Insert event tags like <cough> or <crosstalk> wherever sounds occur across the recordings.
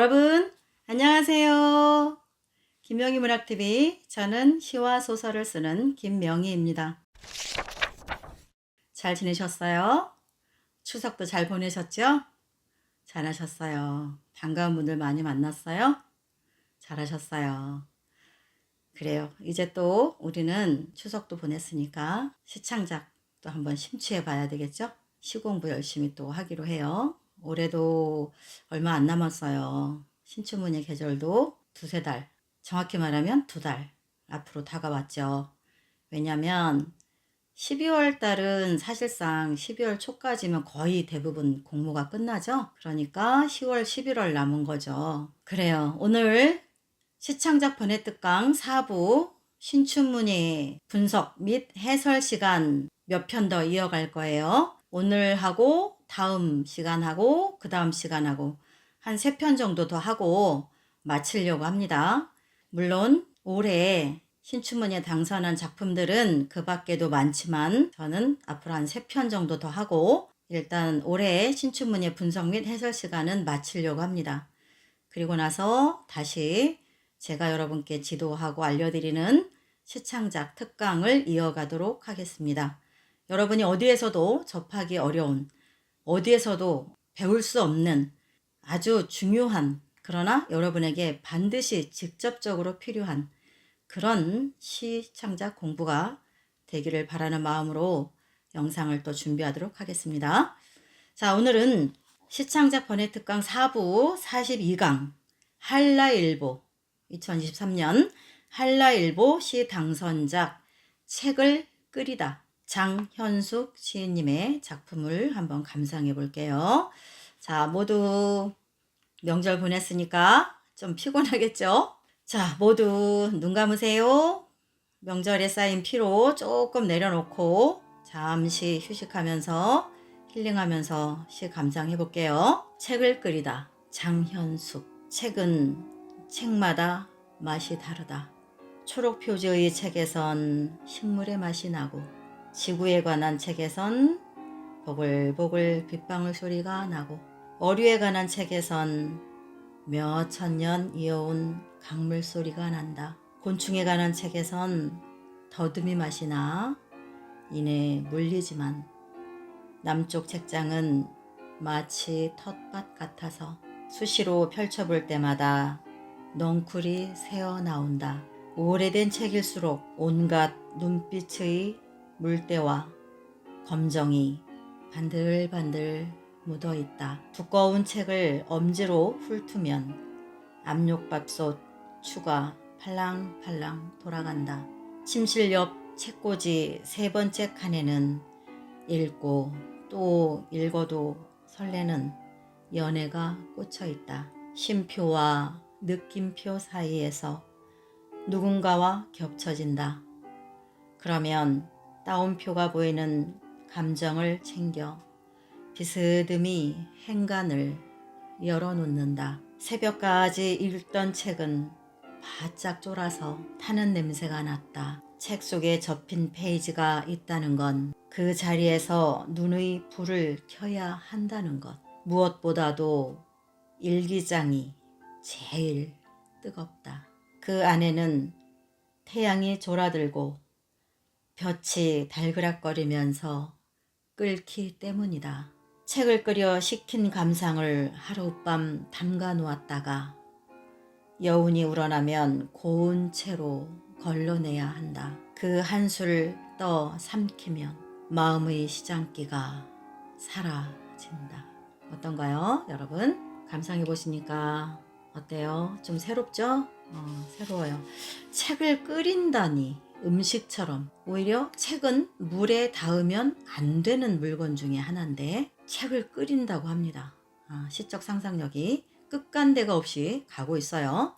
여러분, 안녕하세요. 김명희 문학TV. 저는 시와 소설을 쓰는 김명희입니다. 잘 지내셨어요? 추석도 잘 보내셨죠? 잘하셨어요. 반가운 분들 많이 만났어요? 잘하셨어요. 그래요. 이제 또 우리는 추석도 보냈으니까 시창작 또 한번 심취해 봐야 되겠죠? 시공부 열심히 또 하기로 해요. 올해도 얼마 안 남았어요. 신춘문예 계절도 두세 달, 정확히 말하면 두 달 앞으로 다가왔죠. 왜냐면 12월 달은 사실상 12월 초까지면 거의 대부분 공모가 끝나죠. 그러니까 10월, 11월 남은 거죠. 그래요. 오늘 시창작 번외 특강 4부 신춘문예 분석 및 해설 시간 몇 편 더 이어갈 거예요. 오늘 하고 다음 시간하고 그 다음 시간하고 한 세 편 정도 더 하고 마치려고 합니다. 물론 올해 신춘문예 당선한 작품들은 그 밖에도 많지만 저는 앞으로 한 세 편 정도 더 하고 일단 올해 신춘문예 분석 및 해설 시간은 마치려고 합니다. 그리고 나서 다시 제가 여러분께 지도하고 알려드리는 시창작 특강을 이어가도록 하겠습니다. 여러분이 어디에서도 접하기 어려운, 어디에서도 배울 수 없는 아주 중요한, 그러나 여러분에게 반드시 직접적으로 필요한 그런 시창작 공부가 되기를 바라는 마음으로 영상을 또 준비하도록 하겠습니다. 자, 오늘은 시창작 번외 특강 4부 42강 한라일보 2023년 한라일보 시 당선작 책을 끓이다 장현숙 시인님의 작품을 한번 감상해 볼게요. 자, 모두 명절 보냈으니까 좀 피곤하겠죠? 자, 모두 눈 감으세요. 명절에 쌓인 피로 조금 내려놓고 잠시 휴식하면서 힐링하면서 시 감상해 볼게요. 책을 끓이다. 장현숙. 책은 책마다 맛이 다르다. 초록 표지의 책에선 식물의 맛이 나고 지구에 관한 책에선 보글보글 빗방울 소리가 나고 어류에 관한 책에선 몇 천 년 이어온 강물 소리가 난다. 곤충에 관한 책에선 더듬이 맛이 나 이내 물리지만 남쪽 책장은 마치 텃밭 같아서 수시로 펼쳐볼 때마다 넝쿨이 새어 나온다. 오래된 책일수록 온갖 눈빛의 물때와 검정이 반들반들 묻어 있다. 두꺼운 책을 엄지로 훑으면 압력밥솥 추가 팔랑팔랑 돌아간다. 침실 옆 책꽂이 세 번째 칸에는 읽고 또 읽어도 설레는 연애가 꽂혀 있다. 쉼표와 느낌표 사이에서 누군가와 겹쳐진다. 그러면 따옴표가 보이는 감정을 챙겨 비스듬히 행간을 열어놓는다. 새벽까지 읽던 책은 바짝 쫄아서 타는 냄새가 났다. 책 속에 접힌 페이지가 있다는 건 그 자리에서 눈의 불을 켜야 한다는 것. 무엇보다도 일기장이 제일 뜨겁다. 그 안에는 태양이 졸아들고 볕이 달그락거리면서 끓기 때문이다. 책을 끓여 식힌 감상을 하룻밤 담가 놓았다가 여운이 우러나면 고운 채로 걸러내야 한다. 그 한술 떠 삼키면 마음의 시장기가 사라진다. 어떤가요, 여러분? 감상해 보시니까 어때요? 좀 새롭죠? 어, 새로워요. 책을 끓인다니 음식처럼 오히려 책은 물에 닿으면 안 되는 물건 중에 하나인데 책을 끓인다고 합니다. 아, 시적 상상력이 끝간데가 없이 가고 있어요.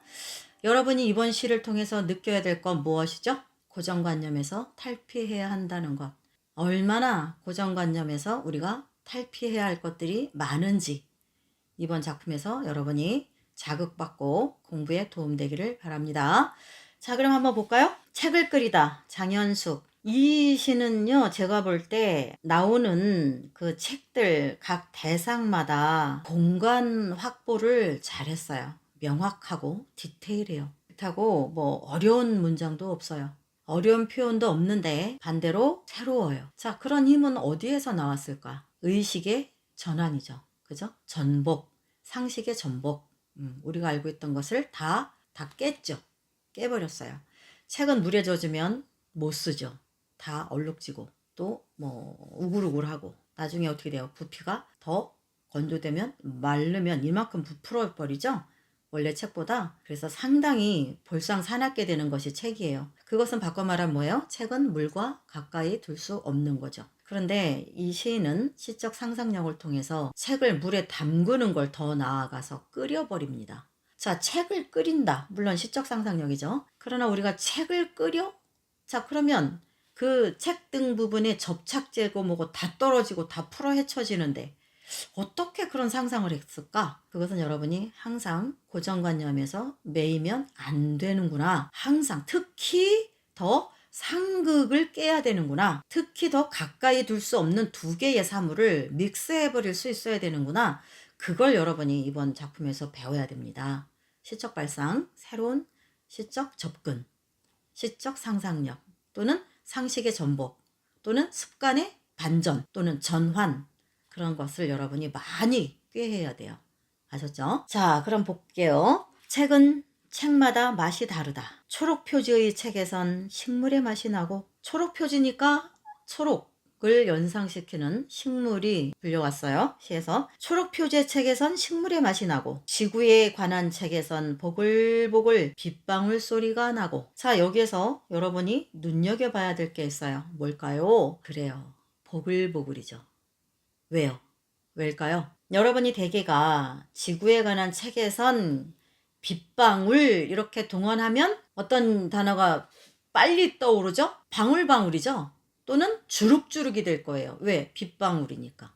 여러분이 이번 시를 통해서 느껴야 될 건 무엇이죠? 고정관념에서 탈피해야 한다는 것. 얼마나 고정관념에서 우리가 탈피해야 할 것들이 많은지 이번 작품에서 여러분이 자극받고 공부에 도움되기를 바랍니다. 자, 그럼 한번 볼까요? 책을 끓이다. 장현숙. 이 시는요, 제가 볼 때 나오는 그 책들 각 대상마다 공간 확보를 잘했어요. 명확하고 디테일해요. 그렇다고 뭐 어려운 문장도 없어요. 어려운 표현도 없는데 반대로 새로워요. 자, 그런 힘은 어디에서 나왔을까? 의식의 전환이죠. 그죠? 전복, 상식의 전복. 음, 우리가 알고 있던 것을 다, 다 깼죠. 깨버렸어요. 책은 물에 젖으면 못 쓰죠. 다 얼룩지고 또 뭐 우글우글하고 나중에 어떻게 돼요? 부피가 더 건조되면 마르면 이만큼 부풀어 버리죠. 원래 책보다 그래서 상당히 볼상 사납게 되는 것이 책이에요. 그것은 바꿔 말하면 뭐예요? 책은 물과 가까이 둘 수 없는 거죠. 그런데 이 시인은 시적 상상력을 통해서 책을 물에 담그는 걸 더 나아가서 끓여버립니다. 자, 책을 끓인다. 물론 시적 상상력이죠. 그러나 우리가 책을 끓여? 자, 그러면 그 책 등 부분에 접착제고 뭐고 다 떨어지고 다 풀어 헤쳐지는데 어떻게 그런 상상을 했을까? 그것은 여러분이 항상 고정관념에서 매이면 안 되는구나. 항상 특히 더 상극을 깨야 되는구나. 특히 더 가까이 둘 수 없는 두 개의 사물을 믹스해 버릴 수 있어야 되는구나. 그걸 여러분이 이번 작품에서 배워야 됩니다. 시적 발상, 새로운 시적 접근, 시적 상상력 또는 상식의 전복 또는 습관의 반전 또는 전환 그런 것을 여러분이 많이 꾀해야 돼요. 아셨죠? 자, 그럼 볼게요. 책은 책마다 맛이 다르다. 초록 표지의 책에선 식물의 맛이 나고 초록 표지니까 초록 을 연상시키는 식물이 불려왔어요. 시에서 초록 표지의 책에선 식물의 맛이 나고 지구에 관한 책에선 보글보글 빗방울 소리가 나고 자, 여기에서 여러분이 눈여겨봐야 될 게 있어요. 뭘까요? 그래요. 보글보글이죠. 왜요? 왜일까요? 여러분이 대개가 지구에 관한 책에선 빗방울 이렇게 동원하면 어떤 단어가 빨리 떠오르죠? 방울방울이죠? 또는 주룩주룩이 될 거예요. 왜? 빗방울이니까.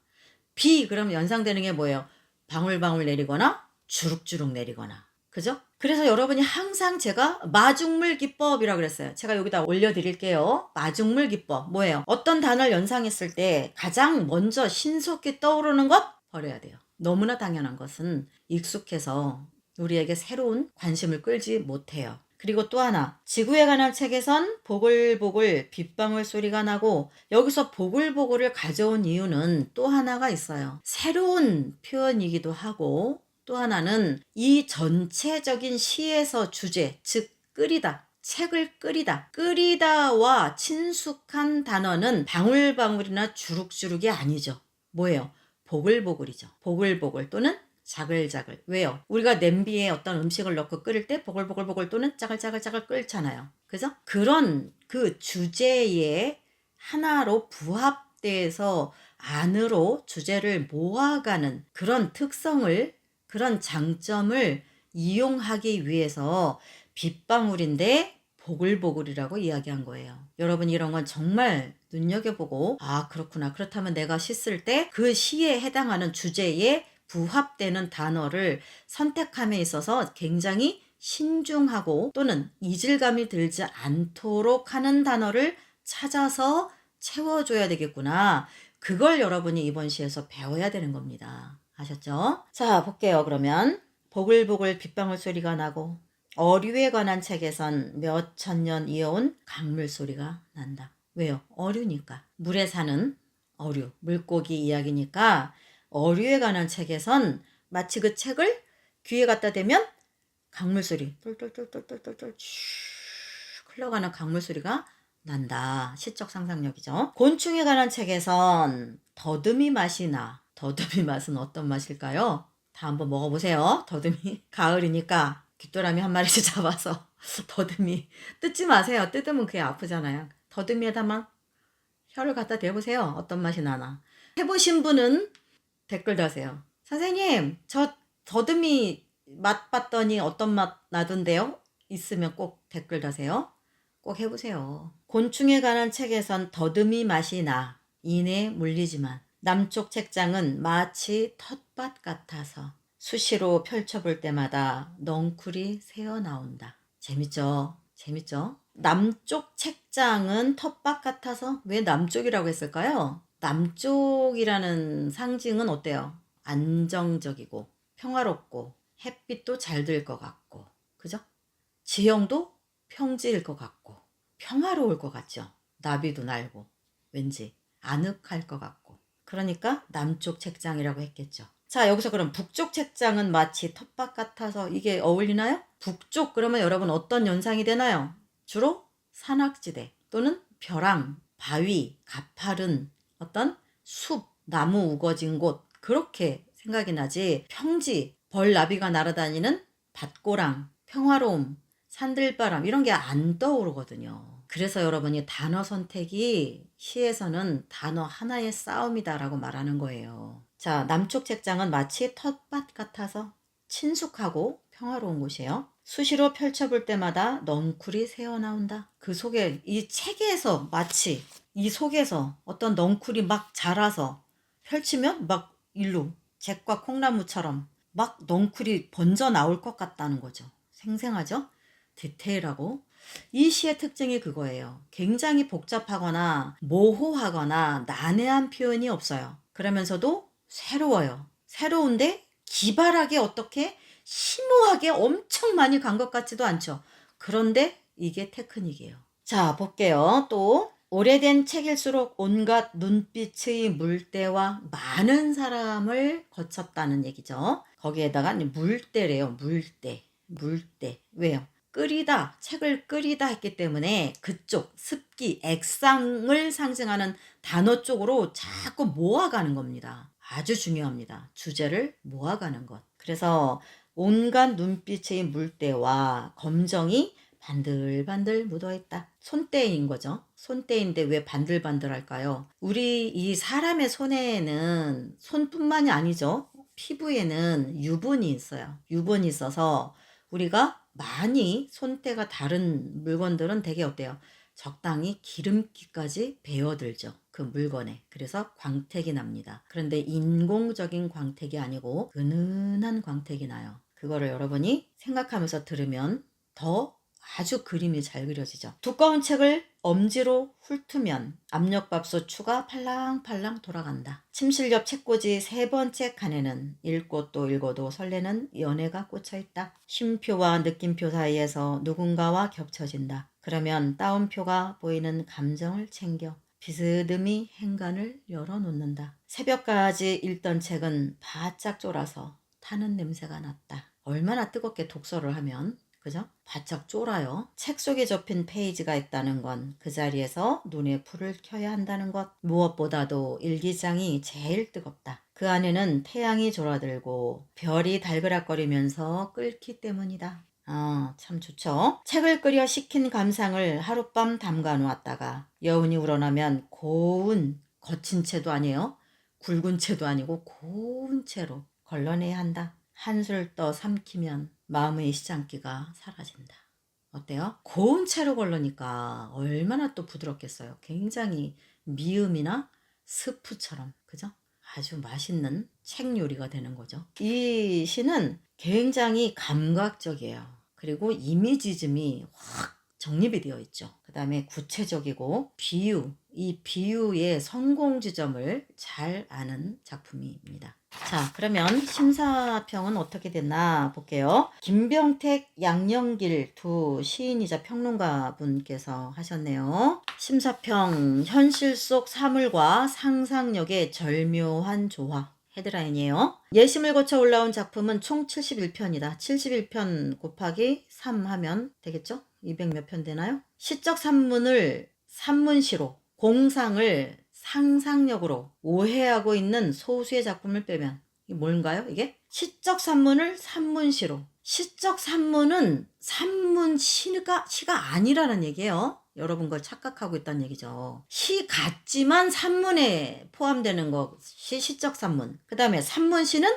비 그러면 연상되는 게 뭐예요? 방울방울 내리거나 주룩주룩 내리거나. 그죠? 그래서 여러분이 항상 제가 마중물 기법이라고 그랬어요. 제가 여기다 올려드릴게요. 마중물 기법. 뭐예요? 어떤 단어를 연상했을 때 가장 먼저 신속히 떠오르는 것 버려야 돼요. 너무나 당연한 것은 익숙해서 우리에게 새로운 관심을 끌지 못해요. 그리고 또 하나, 지구에 관한 책에선 보글보글 빗방울 소리가 나고 여기서 보글보글을 가져온 이유는 또 하나가 있어요. 새로운 표현이기도 하고 또 하나는 이 전체적인 시에서 주제, 즉 끓이다. 책을 끓이다. 끓이다와 친숙한 단어는 방울방울이나 주룩주룩이 아니죠. 뭐예요? 보글보글이죠. 보글보글 또는 자글자글. 왜요? 우리가 냄비에 어떤 음식을 넣고 끓일 때 보글보글보글 또는 짜글짜글짜글 끓잖아요. 그죠? 그런 그 주제에 하나로 부합돼서 안으로 주제를 모아가는 그런 특성을, 그런 장점을 이용하기 위해서 빗방울인데 보글보글이라고 이야기한 거예요. 여러분 이런 건 정말 눈여겨보고 아 그렇구나 그렇다면 내가 씻을 때 그 시에 해당하는 주제에 부합되는 단어를 선택함에 있어서 굉장히 신중하고 또는 이질감이 들지 않도록 하는 단어를 찾아서 채워줘야 되겠구나. 그걸 여러분이 이번 시에서 배워야 되는 겁니다. 아셨죠? 자, 볼게요. 그러면 보글보글 빗방울 소리가 나고 어류에 관한 책에선 몇 천 년 이어온 강물 소리가 난다. 왜요? 어류니까. 물에 사는 어류, 물고기 이야기니까 어류에 관한 책에선 마치 그 책을 귀에 갖다 대면 강물 소리, 똘똘똘똘똘똘 쭉 흘러가는 강물 소리가 난다. 시적 상상력이죠. 곤충에 관한 책에선 더듬이 맛이 나. 더듬이 맛은 어떤 맛일까요? 다 한번 먹어보세요. 더듬이. <laughs> 가을이니까 귀뚜라미 한 마리씩 <laughs> 잡아서 더듬이 뜯지 마세요. 뜯으면 그게 아프잖아요. 더듬이에다만 혀를 갖다 대보세요. 어떤 맛이 나나. 해보신 분은 댓글 다세요. 선생님, 저 더듬이 맛 봤더니 어떤 맛 나던데요? 있으면 꼭 댓글 다세요. 꼭 해보세요. 곤충에 관한 책에선 더듬이 맛이 나. 이내 물리지만 남쪽 책장은 마치 텃밭 같아서 수시로 펼쳐볼 때마다 넝쿨이 새어 나온다. 재밌죠? 재밌죠? 남쪽 책장은 텃밭 같아서 왜 남쪽이라고 했을까요? 남쪽이라는 상징은 어때요? 안정적이고 평화롭고 햇빛도 잘 들 것 같고 그죠? 지형도 평지일 것 같고 평화로울 것 같죠? 나비도 날고 왠지 아늑할 것 같고 그러니까 남쪽 책장이라고 했겠죠. 자 여기서 그럼 북쪽 책장은 마치 텃밭 같아서 이게 어울리나요? 북쪽 그러면 여러분 어떤 연상이 되나요? 주로 산악지대 또는 벼랑, 바위, 가파른 어떤 숲, 나무 우거진 곳 그렇게 생각이 나지 평지, 벌나비가 날아다니는 밭고랑, 평화로움, 산들바람 이런 게 안 떠오르거든요. 그래서 여러분이 단어 선택이 시에서는 단어 하나의 싸움이다라고 말하는 거예요. 자, 남쪽 책장은 마치 텃밭 같아서 친숙하고 평화로운 곳이에요. 수시로 펼쳐볼 때마다 넝쿨이 새어나온다. 그 속에 이 책에서 마치 이 속에서 어떤 넝쿨이 막 자라서 펼치면 막 일로 잭과 콩나무처럼 막 넝쿨이 번져 나올 것 같다는 거죠. 생생하죠? 디테일하고 이 시의 특징이 그거예요. 굉장히 복잡하거나 모호하거나 난해한 표현이 없어요. 그러면서도 새로워요. 새로운데 기발하게 어떻게 심오하게 엄청 많이 간 것 같지도 않죠. 그런데 이게 테크닉이에요. 자, 볼게요. 또 오래된 책일수록 온갖 눈빛의 물때와 많은 사람을 거쳤다는 얘기죠. 거기에다가 물때래요. 물때. 물때. 왜요? 끓이다, 책을 끓이다 했기 때문에 그쪽 습기, 액상을 상징하는 단어 쪽으로 자꾸 모아가는 겁니다. 아주 중요합니다. 주제를 모아가는 것. 그래서 온갖 눈빛의 물때와 검정이 반들반들 묻어있다. 손때인 거죠. 손때인데 왜 반들반들할까요? 우리 이 사람의 손에는 손뿐만이 아니죠. 피부에는 유분이 있어요. 유분이 있어서 우리가 많이 손때가 다른 물건들은 되게 어때요? 적당히 기름기까지 배어들죠. 그 물건에. 그래서 광택이 납니다. 그런데 인공적인 광택이 아니고 은은한 광택이 나요. 그거를 여러분이 생각하면서 들으면 더 아주 그림이 잘 그려지죠. 두꺼운 책을 엄지로 훑으면 압력밥솥 추가 팔랑팔랑 돌아간다. 침실 옆 책꽂이 세 번째 칸에는 읽고 또 읽어도 설레는 연애가 꽂혀있다. 쉼표와 느낌표 사이에서 누군가와 겹쳐진다. 그러면 따옴표가 보이는 감정을 챙겨 비스듬히 행간을 열어놓는다. 새벽까지 읽던 책은 바짝 쫄아서 타는 냄새가 났다. 얼마나 뜨겁게 독서를 하면 그죠? 바짝 쫄아요. 책 속에 접힌 페이지가 있다는 건 그 자리에서 눈에 불을 켜야 한다는 것. 무엇보다도 일기장이 제일 뜨겁다. 그 안에는 태양이 졸아들고 별이 달그락거리면서 끓기 때문이다. 아, 참 좋죠. 책을 끓여 식힌 감상을 하룻밤 담가 놓았다가 여운이 우러나면 고운 거친 채도 아니에요. 굵은 채도 아니고 고운 채로 걸러내야 한다. 한술 떠 삼키면 마음의 시장기가 사라진다. 어때요? 고운 채로 걸르니까 얼마나 또 부드럽겠어요. 굉장히 미음이나 스프처럼, 그죠? 아주 맛있는 책 요리가 되는 거죠. 이 시는 굉장히 감각적이에요. 그리고 이미지즘이 확 정립이 되어 있죠. 그 다음에 구체적이고 비유, 이 비유의 성공 지점을 잘 아는 작품입니다. 자, 그러면 심사평은 어떻게 됐나 볼게요. 김병택, 양영길 두 시인이자 평론가 분께서 하셨네요. 심사평, 현실 속 사물과 상상력의 절묘한 조화. 헤드라인이에요. 예심을 거쳐 올라온 작품은 총 71편이다. 71편 곱하기 3 하면 되겠죠? 200 몇 편 되나요? 시적 산문을 산문시로, 공상을 상상력으로 오해하고 있는 소수의 작품을 빼면 이게 뭔가요? 이게 시적 산문을 산문시로 시적 산문은 산문시가 시가 아니라는 얘기예요. 여러분 걸 착각하고 있다는 얘기죠. 시 같지만 산문에 포함되는 것이 시적 산문. 그 다음에 산문시는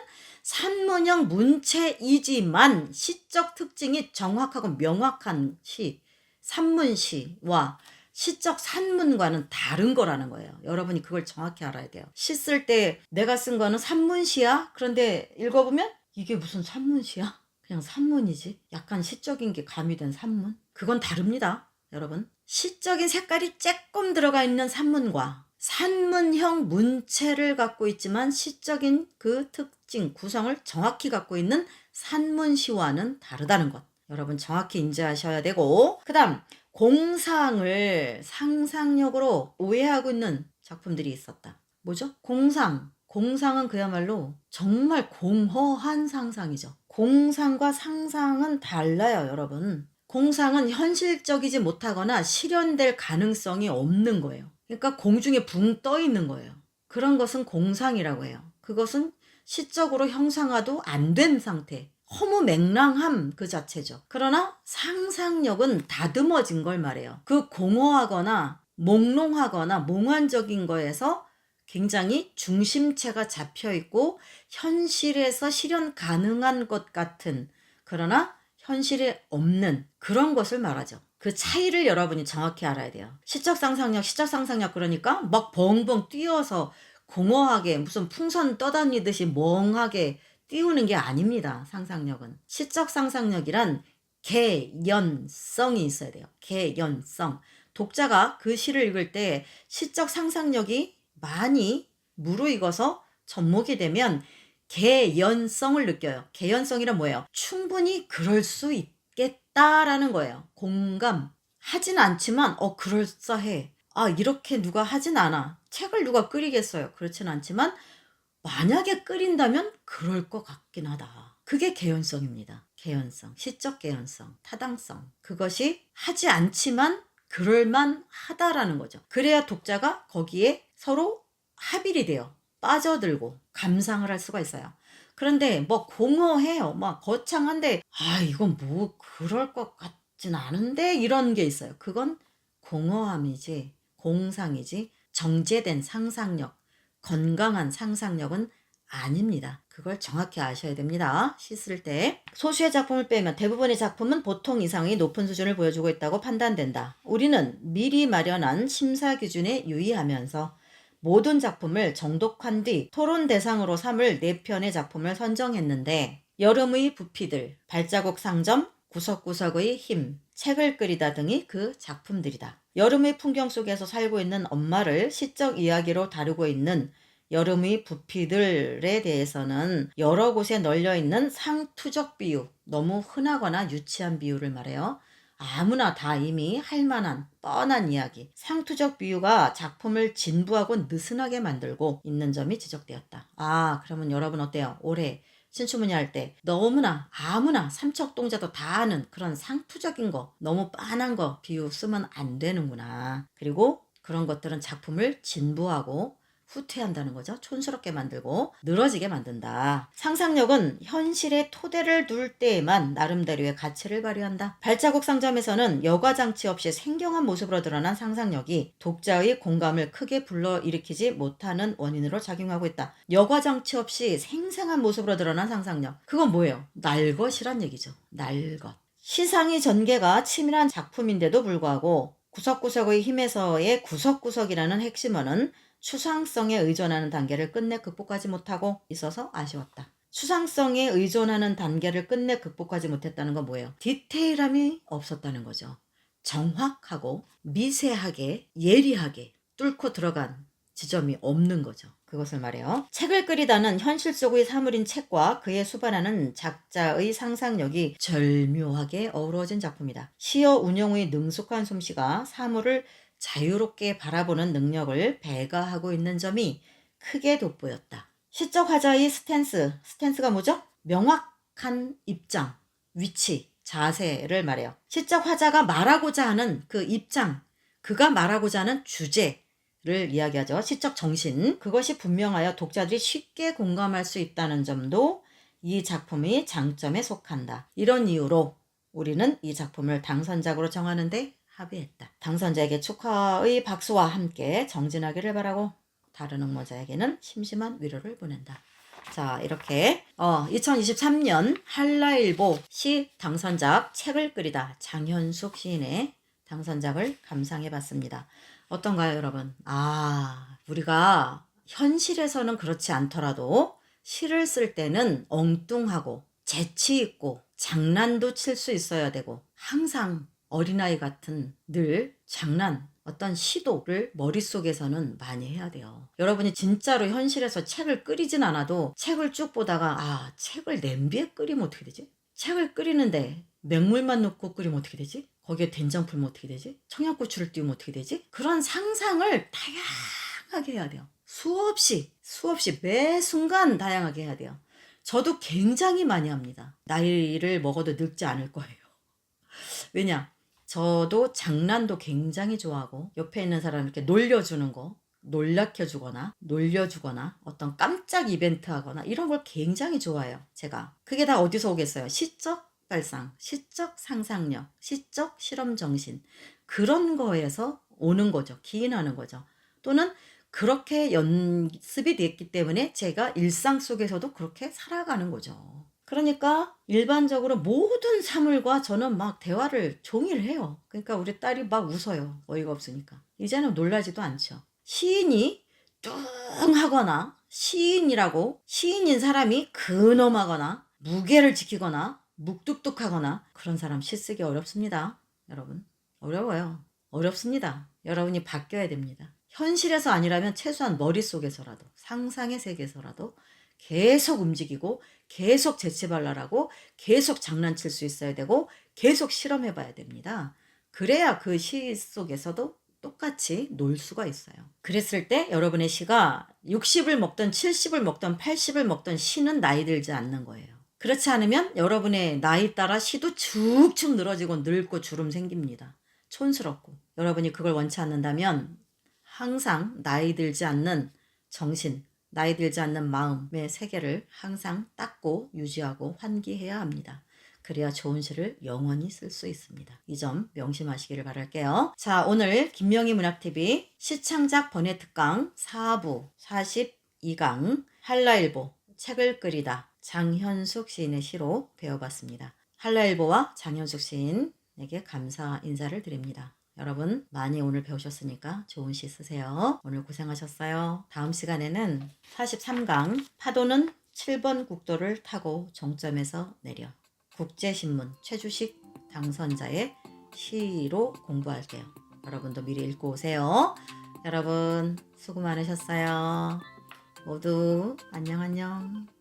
산문형 문체이지만 시적 특징이 정확하고 명확한 시, 산문시와 시적 산문과는 다른 거라는 거예요. 여러분이 그걸 정확히 알아야 돼요. 시 쓸 때 내가 쓴 거는 산문시야? 그런데 읽어보면 이게 무슨 산문시야? 그냥 산문이지. 약간 시적인 게 가미된 산문? 그건 다릅니다. 여러분. 시적인 색깔이 조금 들어가 있는 산문과 산문형 문체를 갖고 있지만 시적인 그 특징, 구성을 정확히 갖고 있는 산문시와는 다르다는 것. 여러분 정확히 인지하셔야 되고, 그 다음, 공상을 상상력으로 오해하고 있는 작품들이 있었다. 뭐죠? 공상. 공상은 그야말로 정말 공허한 상상이죠. 공상과 상상은 달라요, 여러분. 공상은 현실적이지 못하거나 실현될 가능성이 없는 거예요. 그러니까 공중에 붕 떠 있는 거예요. 그런 것은 공상이라고 해요. 그것은 시적으로 형상화도 안 된 상태. 허무맹랑함 그 자체죠. 그러나 상상력은 다듬어진 걸 말해요. 그 공허하거나 몽롱하거나 몽환적인 거에서 굉장히 중심체가 잡혀 있고 현실에서 실현 가능한 것 같은 그러나 현실에 없는 그런 것을 말하죠. 그 차이를 여러분이 정확히 알아야 돼요. 시적 상상력, 시적 상상력 그러니까 막 벙벙 뛰어서 공허하게 무슨 풍선 떠다니듯이 멍하게 띄우는 게 아닙니다. 상상력은. 시적 상상력이란 개연성이 있어야 돼요. 개연성. 독자가 그 시를 읽을 때 시적 상상력이 많이 무르익어서 접목이 되면 개연성을 느껴요. 개연성이란 뭐예요? 충분히 그럴 수 있겠다라는 거예요. 공감. 하진 않지만, 어, 그럴싸해. 아, 이렇게 누가 하진 않아. 책을 누가 끓이겠어요. 그렇진 않지만, 만약에 끓인다면 그럴 것 같긴 하다. 그게 개연성입니다. 개연성, 시적 개연성, 타당성. 그것이 하지 않지만 그럴만 하다라는 거죠. 그래야 독자가 거기에 서로 합일이 돼요. 빠져들고 감상을 할 수가 있어요. 그런데 뭐 공허해요. 막 거창한데 아 이건 뭐 그럴 것 같진 않은데 이런 게 있어요. 그건 공허함이지 공상이지 정제된 상상력 건강한 상상력은 아닙니다. 그걸 정확히 아셔야 됩니다. 씻을 때. 소수의 작품을 빼면 대부분의 작품은 보통 이상의 높은 수준을 보여주고 있다고 판단된다. 우리는 미리 마련한 심사 기준에 유의하면서 모든 작품을 정독한 뒤 토론 대상으로 삼을 네 편의 작품을 선정했는데 여름의 부피들, 발자국 상점, 구석구석의 힘, 책을 끓이다 등이 그 작품들이다. 여름의 풍경 속에서 살고 있는 엄마를 시적 이야기로 다루고 있는 여름의 부피들에 대해서는 여러 곳에 널려 있는 상투적 비유, 너무 흔하거나 유치한 비유를 말해요. 아무나 다 이미 할 만한 뻔한 이야기, 상투적 비유가 작품을 진부하고 느슨하게 만들고 있는 점이 지적되었다. 아, 그러면 여러분 어때요? 올해 신춘문예 할 때 너무나 아무나 삼척동자도 다 아는 그런 상투적인 거, 너무 빤한 거 비유 쓰면 안 되는구나. 그리고 그런 것들은 작품을 진부하고 후퇴한다는 거죠. 촌스럽게 만들고 늘어지게 만든다. 상상력은 현실의 토대를 둘 때에만 나름대로의 가치를 발휘한다. 발자국 상점에서는 여과 장치 없이 생경한 모습으로 드러난 상상력이 독자의 공감을 크게 불러일으키지 못하는 원인으로 작용하고 있다. 여과 장치 없이 생생한 모습으로 드러난 상상력. 그건 뭐예요? 날것이란 얘기죠. 날것. 시상의 전개가 치밀한 작품인데도 불구하고 구석구석의 힘에서의 구석구석이라는 핵심어는 추상성에 의존하는 단계를 끝내 극복하지 못하고 있어서 아쉬웠다. 추상성에 의존하는 단계를 끝내 극복하지 못했다는 건 뭐예요? 디테일함이 없었다는 거죠. 정확하고 미세하게 예리하게 뚫고 들어간 지점이 없는 거죠. 그것을 말해요. 책을 끓이다는 현실 속의 사물인 책과 그에 수반하는 작자의 상상력이 절묘하게 어우러진 작품이다. 시어 운영의 능숙한 솜씨가 사물을 자유롭게 바라보는 능력을 배가하고 있는 점이 크게 돋보였다. 시적 화자의 스탠스, 스탠스가 뭐죠? 명확한 입장, 위치, 자세를 말해요. 시적 화자가 말하고자 하는 그 입장, 그가 말하고자 하는 주제 를 이야기하죠. 시적 정신, 그것이 분명하여 독자들이 쉽게 공감할 수 있다는 점도 이 작품의 장점에 속한다. 이런 이유로 우리는 이 작품을 당선작으로 정하는데 합의했다. 당선자에게 축하의 박수와 함께 정진하기를 바라고 다른 응모자에게는 심심한 위로를 보낸다. 자, 이렇게 어, 2023년 한라일보 시 당선작 책을 끓이다 장현숙 시인의 당선작을 감상해 봤습니다. 어떤가요, 여러분? 아, 우리가 현실에서는 그렇지 않더라도 시를 쓸 때는 엉뚱하고 재치 있고 장난도 칠 수 있어야 되고 항상 어린아이 같은 늘 장난, 어떤 시도를 머릿속에서는 많이 해야 돼요. 여러분이 진짜로 현실에서 책을 끓이진 않아도 책을 쭉 보다가 아, 책을 냄비에 끓이면 어떻게 되지? 책을 끓이는데 맹물만 넣고 끓이면 어떻게 되지? 거기에 된장 풀면 어떻게 되지? 청양고추를 띄우면 어떻게 되지? 그런 상상을 다양하게 해야 돼요. 수없이, 수없이 매 순간 다양하게 해야 돼요. 저도 굉장히 많이 합니다. 나이를 먹어도 늙지 않을 거예요. <laughs> 왜냐? 저도 장난도 굉장히 좋아하고 옆에 있는 사람 이렇게 놀려주는 거 놀라켜주거나 놀려주거나 어떤 깜짝 이벤트 하거나 이런 걸 굉장히 좋아해요 제가. 그게 다 어디서 오겠어요? 시적 발상 시적 상상력 시적 실험 정신. 그런 거에서 오는 거죠. 기인하는 거죠. 또는 그렇게 연습이 됐기 때문에 제가 일상 속에서도 그렇게 살아가는 거죠 그러니까 일반적으로 모든 사물과 저는 막 대화를 종일 해요. 그러니까 우리 딸이 막 웃어요. 어이가 없으니까. 이제는 놀라지도 않죠. 시인이 뚱하거나 시인이라고 시인인 사람이 근엄하거나 무게를 지키거나 묵뚝뚝하거나 그런 사람 시 쓰기 어렵습니다. 여러분. 어려워요. 어렵습니다. 여러분이 바뀌어야 됩니다. 현실에서 아니라면 최소한 머릿속에서라도 상상의 세계에서라도 계속 움직이고 계속 재치발랄하고 계속 장난칠 수 있어야 되고 계속 실험해 봐야 됩니다. 그래야 그 시 속에서도 똑같이 놀 수가 있어요. 그랬을 때 여러분의 시가 60을 먹던 70을 먹던 80을 먹던 시는 나이 들지 않는 거예요. 그렇지 않으면 여러분의 나이 따라 시도 축축 늘어지고 늙고 주름 생깁니다. 촌스럽고. 여러분이 그걸 원치 않는다면 항상 나이 들지 않는 정신, 나이 들지 않는 마음의 세계를 항상 닦고 유지하고 환기해야 합니다. 그래야 좋은 시를 영원히 쓸 수 있습니다. 이 점 명심하시기를 바랄게요. 자, 오늘 김명희 문학TV 시창작 번외 특강 4부 42강 한라일보 책을 끓이다 장현숙 시인의 시로 배워봤습니다. 한라일보와 장현숙 시인에게 감사 인사를 드립니다. 여러분 많이 오늘 배우셨으니까 좋은 시 쓰세요. 오늘 고생하셨어요. 다음 시간에는 43강 파도는 7번 국도를 타고 종점에서 내려 국제신문 최주식 당선자의 시로 공부할게요. 여러분도 미리 읽고 오세요. 여러분 수고 많으셨어요. 모두 안녕 안녕.